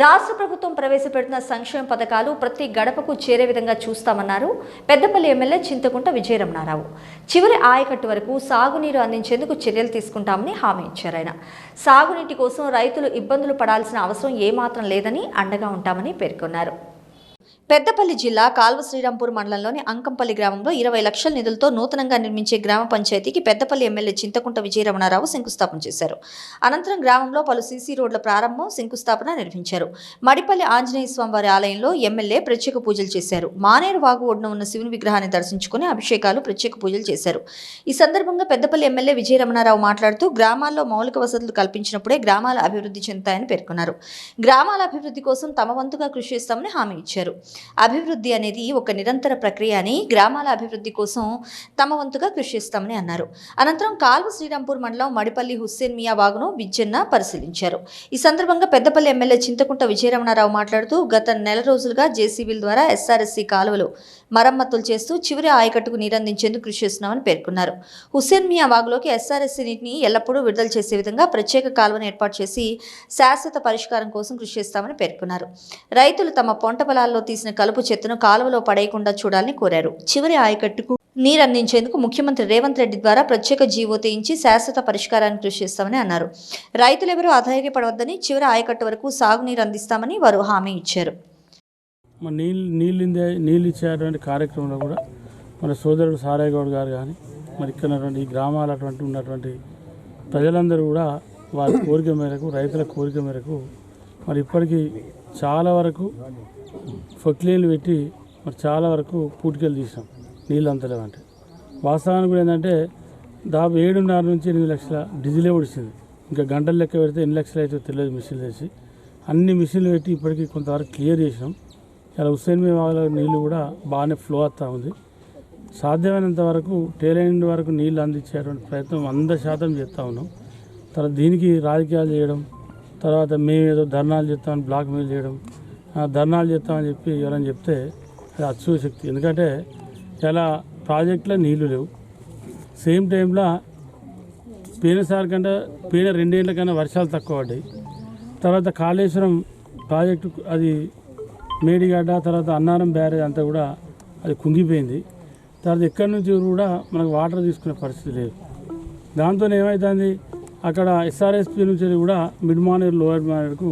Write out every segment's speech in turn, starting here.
రాష్ట్ర ప్రభుత్వం ప్రవేశపెడుతున్న సంక్షేమ పథకాలు ప్రతి గడపకు చేరే విధంగా చూస్తామన్నారు. పెద్దపల్లి ఎమ్మెల్యే చింతకుంట విజయరమణారావు. చివరి ఆయకట్టు వరకు సాగునీరు అందించేందుకు చర్యలు తీసుకుంటామని హామీ ఇచ్చారు ఆయన. సాగునీటి కోసం రైతులు ఇబ్బందులు పడాల్సిన అవసరం ఏమాత్రం లేదని అండగా ఉంటామని పేర్కొన్నారు. పెద్దపల్లి జిల్లా కాల్వ శ్రీరాంపూర్ మండలంలోని అంకంపల్లి గ్రామంలో ఇరవై లక్షల నిధులతో నూతనంగా నిర్మించే గ్రామ పంచాయతీకి పెద్దపల్లి ఎమ్మెల్యే చింతకుంట విజయరమణారావు శంకుస్థాపన చేశారు. అనంతరం గ్రామంలో పలు సీసీ రోడ్ల ప్రారంభం శంకుస్థాపన నిర్వహించారు. మడిపల్లి ఆంజనేయ స్వామివారి ఆలయంలో ఎమ్మెల్యే ప్రత్యేక పూజలు చేశారు. మానేరు వాగు ఒడ్డున ఉన్న శివుని విగ్రహాన్ని దర్శించుకుని అభిషేకాలు ప్రత్యేక పూజలు చేశారు. ఈ సందర్భంగా పెద్దపల్లి ఎమ్మెల్యే విజయరమణారావు మాట్లాడుతూ గ్రామాల్లో మౌలిక వసతులు కల్పించినప్పుడే గ్రామాల అభివృద్ధి చెందుతాయని పేర్కొన్నారు. గ్రామాల అభివృద్ధి కోసం తమ వంతుగా కృషి చేస్తామని హామీ ఇచ్చారు. అభివృద్ధి అనేది ఒక నిరంతర ప్రక్రియ అని గ్రామాల అభివృద్ధి కోసం తమ వంతుగా కృషి చేస్తామని అన్నారు. అనంతరం కాల్వ శ్రీరాంపూర్ మండలం మడిపల్లి హుస్సేన్ మియా వాగును విజ్జన్న పరిశీలించారు. ఈ సందర్భంగా పెద్దపల్లి ఎమ్మెల్యే చింతకుంట విజయరమణారావు మాట్లాడుతూ గత నెల రోజులుగా జేసీబీల ద్వారా ఎస్ఆర్ఎస్సీ కాలువలు మరమ్మతులు చేస్తూ చివరి ఆయకట్టుకు నీరందించేందుకు కృషి చేస్తున్నామని పేర్కొన్నారు. హుస్సేన్ మియా వాగులోకి ఎస్ఆర్ఎస్సీ నీటిని ఎల్లప్పుడూ విడుదల చేసే విధంగా ప్రత్యేక కాలువను ఏర్పాటు చేసి శాశ్వత పరిష్కారం కోసం కృషి చేస్తామని పేర్కొన్నారు. రైతులు తమ పొంట పొలాల్లో తీసిన కలుపు చెత్తను కాలువలో పడేయకుండా చూడాలని కోరారు. చివరి ఆయకట్టుకు నీరందించేందుకు ముఖ్యమంత్రి రేవంత్ రెడ్డి ద్వారా ప్రత్యేక జీవో తీయించి శాశ్వత పరిష్కారానికి కృషి చేస్తామని అన్నారు. రైతులెవరూ అధైర్యపడవద్దని చివరి ఆయకట్టు వరకు సాగునీరు అందిస్తామని వారు హామీ ఇచ్చారు. మన నీళ్ళు నీళ్ళు నీళ్ళు ఇచ్చేటువంటి కార్యక్రమంలో కూడా మన సోదరుడు సారయ్య గౌడ్ గారు కానీ మరి ఇక్కడ ఈ గ్రామాల అటువంటి ఉన్నటువంటి ప్రజలందరూ కూడా వారి కోరిక మేరకు రైతుల కోరిక మేరకు మరి ఇప్పటికీ చాలా వరకు ఫొక్లీన్లు పెట్టి మరి చాలా వరకు పూటికలు తీసాం నీళ్ళు అంతలేవంటే వాస్తవానికి కూడా ఏంటంటే దాదాపు ఏడున్నర నుంచి ఎనిమిది లక్షల డీజిలే పొడిచింది ఇంకా గంటలు లెక్క పెడితే ఎన్ని లక్షలు అయితే తెలియదు మిషన్లు వేసి. అన్ని మిషన్లు పెట్టి ఇప్పటికీ కొంతవరకు క్లియర్ చేసినాం. ఇలా హుస్సేన్ మీ వాళ్ళ నీళ్ళు కూడా బాగానే ఫ్లో అవుతూ ఉంది. సాధ్యమైనంత వరకు టేలెండ్ వరకు నీళ్ళు అందించేటువంటి ప్రయత్నం వంద శాతం చేస్తూ ఉన్నాం. తర్వాత దీనికి రాజకీయాలు చేయడం తర్వాత మేము ఏదో ధర్నాలు చేస్తామని బ్లాక్ మెయిల్ చేయడం ధర్నాలు చేస్తామని చెప్పి ఎవరైనా చెప్తే అది అత్సూ శక్తి. ఎందుకంటే ఇలా ప్రాజెక్టులో నీళ్ళు లేవు. సేమ్ టైంలో పోయినసారి కంటే పోయిన రెండేళ్ళ కన్నా వర్షాలు తక్కువ పడ్డాయి. తర్వాత కాళేశ్వరం ప్రాజెక్టు అది మేడిగడ్డ తర్వాత అన్నారం బ్యారేజ్ అంతా కూడా అది కుంగిపోయింది. తర్వాత ఎక్కడి నుంచి కూడా మనకు వాటర్ తీసుకునే పరిస్థితి లేదు. దాంతో ఏమవుతుంది అక్కడ ఎస్ఆర్ఎస్పి నుంచి కూడా మిడ్ మానేర్ లోయర్ మానేర్కు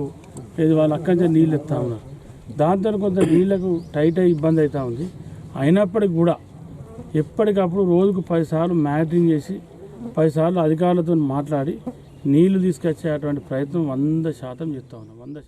ఏది వాళ్ళు అక్కడి నుంచి నీళ్ళు ఎత్తా ఉన్నారు. దాంతో కొంత నీళ్ళకు టైట్ అయ్యి ఇబ్బంది అవుతూ ఉంది. అయినప్పటికీ కూడా ఎప్పటికప్పుడు రోజుకు పదిసార్లు మ్యాటరింగ్ చేసి పదిసార్లు అధికారులతో మాట్లాడి నీళ్ళు తీసుకొచ్చేటువంటి ప్రయత్నం వంద శాతం చేస్తూ ఉన్నాం వంద శాతం.